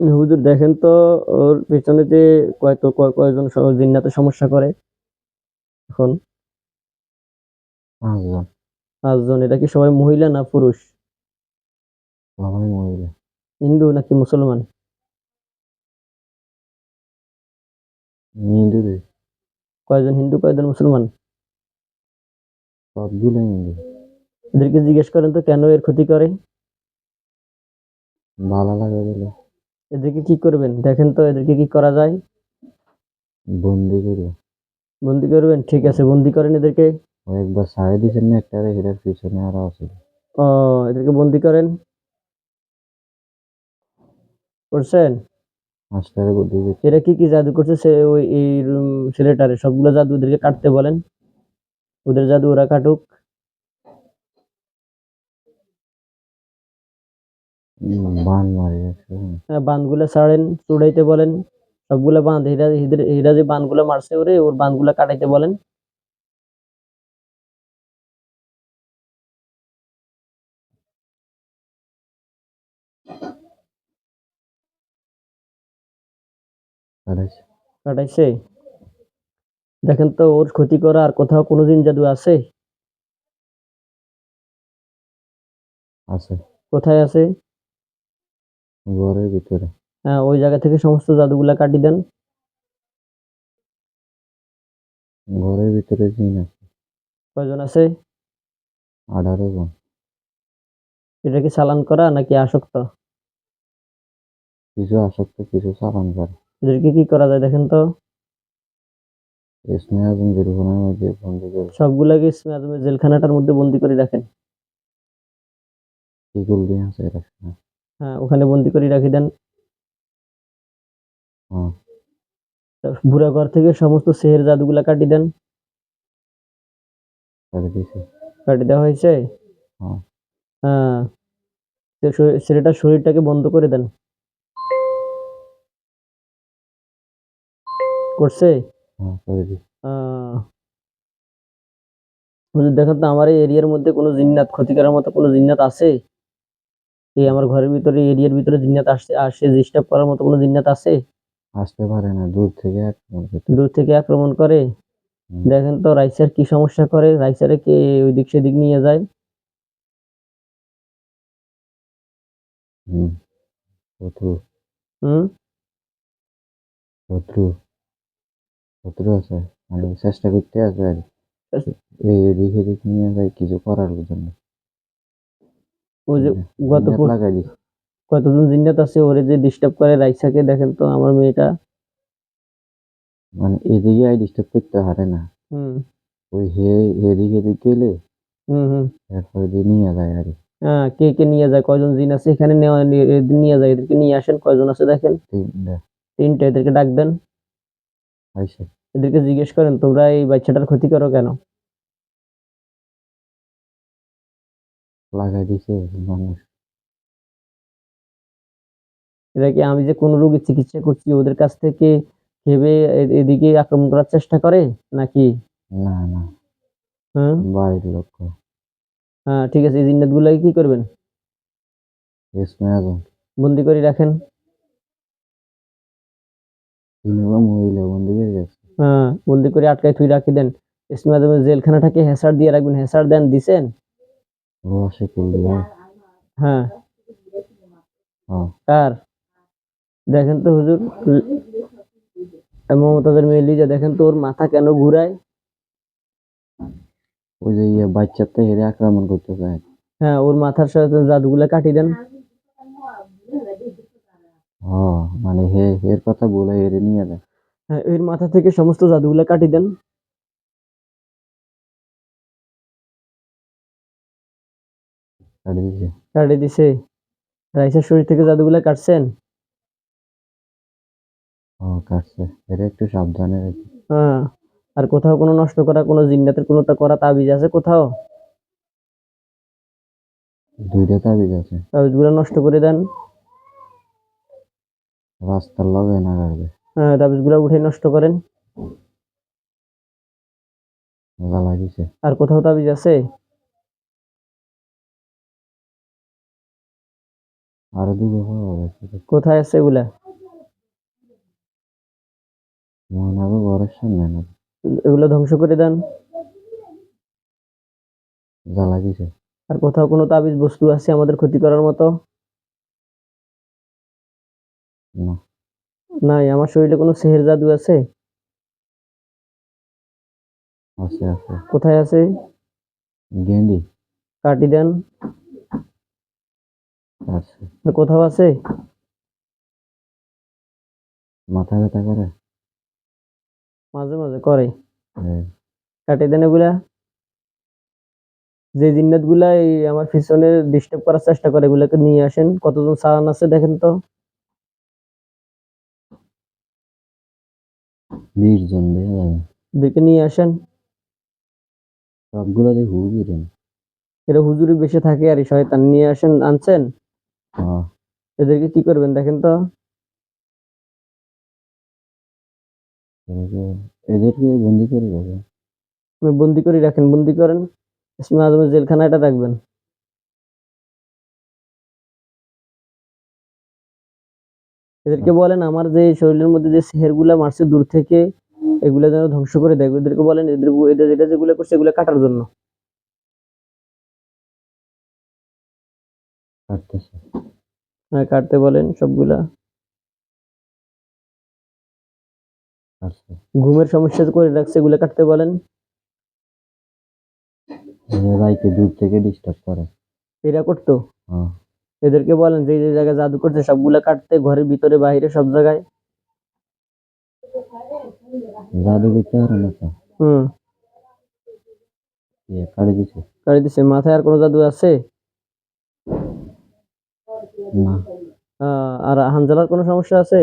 হুজুর দেখেন তো ওর পেছনে যে কয়তো কয় কয়জন জিন্নাতে সমস্যা করে। এখন পাঁচজন। পাঁচজন এটা কি সবাই মহিলা না পুরুষ? সবাই মহিলা। হিন্দু নাকি মুসলমান? হিন্দু কয়জন হিন্দু কয়জন মুসলমান? সবগুলো হিন্দু। এদেরকে জিজ্ঞেস করেন তো কেন এর ক্ষতি করে? ভালো লাগে বলে। এদেরকে কি করবেন? দেখেন তো এদেরকে কি করা যায়? বন্দি করব বন্দি করবেন? ঠিক আছে বন্দি করেন এদেরকে। একবার সাড়ে দিয়েছেন না একটা এটার পিছনে আরও আছে। ও এদেরকে বন্দি করেন। করছেন? মাস্টারে দিচ্ছে। এরা কি কি জাদু করছে? সে ওই এই ছেলেটারে সবগুলো জাদু ওদেরকে কাটতে বলেন। ওদের জাদু ওরা কাটুক। বান মারি হ্যাঁ, ছাড়েন চুড়াইতে বলেন সবগুলো বাঁধ এদের এরা যে বাঁধগুলো মারছে ওরে ওর বাঁধগুলো কাটাইতে বলেন। কাটাইছে। কাটাইছে? দেখেন তো ওর ক্ষতি করা আর কোথাও কোনোদিন জাদু আছে? আছে। কোথায় আছে? ঘরের ভিতরে। হ্যাঁ ওই জায়গা থেকে সমস্ত জাদুগুলা কাটি দেন। ঘরের ভিতরে জিন আছে। কয়জন আছে? আঠারো জন। এটা কি চালান করা নাকি আসক্ত? কিছু আসক্ত কিছু চালান করে। এদেরকে কি করা যায় দেখেন তো? এবং দুর্ঘটনার মধ্যে বন্দি করে। সবগুলাকে ইসমে আজমের জেলখানাটার মধ্যে বন্দি করে রাখেন? দিয়ে আছে এটা হ্যাঁ ওখানে বন্দি করে রাখি দেন। বুড়া ঘর থেকে সমস্ত সেহের জাদুগুলা কাটি দেন। কাটে দেওয়া হয়েছে। হ্যাঁ। ছেলেটার শরীরটাকে বন্ধ করে দেন। করছে? দেখেন তো আমার এই এরিয়ার মধ্যে কোনো জিন্নাত ক্ষতি করার মতো কোনো জিন্নাত আছে? এই আমার ঘরের ভিতরে এরিয়ার ভিতরে জিন্নাত আসছে আসে ডিস্টার্ব করার মতো কোনো জিন্নাত আছে? আসতে পারে না দূর থেকে আক্রমণ করতে। দূর থেকে আক্রমণ করে? দেখেন তো রাইসার কি সমস্যা করে? রাইসারে কে ওই দিক সেদিক নিয়ে যায়? হুম। শত্রু। হুম? শত্রু। শত্রু আছে। মানে চেষ্টা করতে আছে আর। এই এদিক এদিক নিয়ে যায় কিছু করার জন্য। ওই যে গত নেট পর- কতজন জিন্নাত আছে ওরে যে ডিস্টার্ব করে রাইসাকে দেখেন তো আমার মেয়েটা। মানে এদিকে আই ডিস্টার্ব করতে পারে না। হুম। ওই হে এদিক গেলে হুম হুম। এরপরে দিয়ে নিয়ে যায় আর। হ্যাঁ কে কে নিয়ে যায় কয়জন জিন আছে এখানে নেওয়া নিয়ে- নিয়ে যায় এদেরকে নিয়ে আসেন কয়জন আছে দেখেন। তিনটা। তিনটে এদেরকে ডাক দেন। এদেরকে জিজ্ঞেস করেন তোমরা এই বাচ্চাটার ক্ষতি করো কেন? লাগাই দিছে মানুষ। এরা কি আমি যে কোন রোগীর চিকিৎসা করছি ওদের কাছ থেকে ভেবে এদিকে আক্রমণ করার চেষ্টা করে নাকি? না না। হ্যাঁ? বাড়ির লোক। হ্যাঁ ঠিক আছে এই জিন্নাত গুলাই কি করবেন? বন্দি করে রাখেন? হয়ে হ্যাঁ বন্দি করে আটকায় থুই রাখি দেন। ইসমে আজমের জেলখানাটাকে হেসার দিয়ে রাখবেন। হেসার দেন দিছেন? হ্যাঁ। কার? দেখেন তো হুজুর মমতাজের মেয়ে লিজা দেখেন তো ওর মাথা কেন ঘুরায়? ওই যে ইয়ে বাচ্চাতে হেরে আক্রমণ করতে চায়। হ্যাঁ ওর মাথার সাথে জাদুগুলা কাটি দেন। মানে হে এর কথা বলে হেরে নিয়ে যায়। হ্যাঁ এর মাথা থেকে সমস্ত জাদুগুলা কাটি দেন। কাটে দিছে। রাইসার শরীর থেকে জাদুগুলা কাটছেন? ও কাটছে। এটা একটু সাবধানে রাখি। হ্যাঁ আর কোথাও কোনো নষ্ট করা কোনো জিন্নাতের কোনো তা করা তাবিজ আছে কোথাও? দুইটা তাবিজ আছে। তাবিজগুলো নষ্ট করে দেন। রাস্তার লগে না কাটবে হ্যাঁ তাবিজগুলো উঠে নষ্ট করেন। জ্বালাই দিছে। আর কোথাও তাবিজ আছে? আরও দুটো কোথায় আছে এগুলা? হবে ঘরের সামনে না। এগুলো ধ্বংস করে দেন। জ্বালা দিছে। আর কোথাও কোনো তাবিজ বস্তু আছে আমাদের ক্ষতি করার মতো? না। নাই আমার শরীরে কোনো সেহের জাদু আছে? আছে আছে। কোথায় আছে? গেন্ডি। কাটি দেন। কোথাও আছে? মাথা ব্যথা করে? মাঝে মাঝে করে। হ্যাঁ। কাটি দেন এগুলা। যে জিন্নাতগুলা এই আমার পিছনে ডিস্টার্ব করার চেষ্টা করে এগুলাকে নিয়ে আসেন। কতজন সারান আছে দেখেন তো। বিশ জন দেখা নিয়ে আসেন। সবগুলো দিয়ে হুবিরেন এরা হুজুরি বেশি থাকে আর এই শয়তান নিয়ে আসেন আনছেন। এদেরকে কি করবেন দেখেন তো? এদেরকে বন্দি করে দেবে আপনি বন্দি করে রাখেন বন্দি করেন। ইসমে আজমের জেলখানাটা রাখবেন। এদেরকে বলেন আমার যে শরীরের মধ্যে যে সেহেরগুলা মারছে দূর থেকে এগুলা যেন ধ্বংস করে দেয়। এদেরকে বলেন এদের এদের এটা যেগুলো করছে এগুলো কাটার জন্য। কাটতেছে। হ্যাঁ কাটতে বলেন সবগুলা। ঘুমের সমস্যা করে রাখছে এগুলো কাটতে বলেন। রাইতে দূর থেকে ডিস্টার্ব করে। এরা করতো। এদেরকে বলেন যে যে জায়গায় জাদু করছে সবগুলা কাটতে ঘরের ভিতরে বাইরে সব জায়গায়। জাদু করতে পারে না হুম। কাটে দিছে। কাটি দিছে। মাথায় আর কোনো জাদু আছে? আর হানজালার কোনো সমস্যা আছে?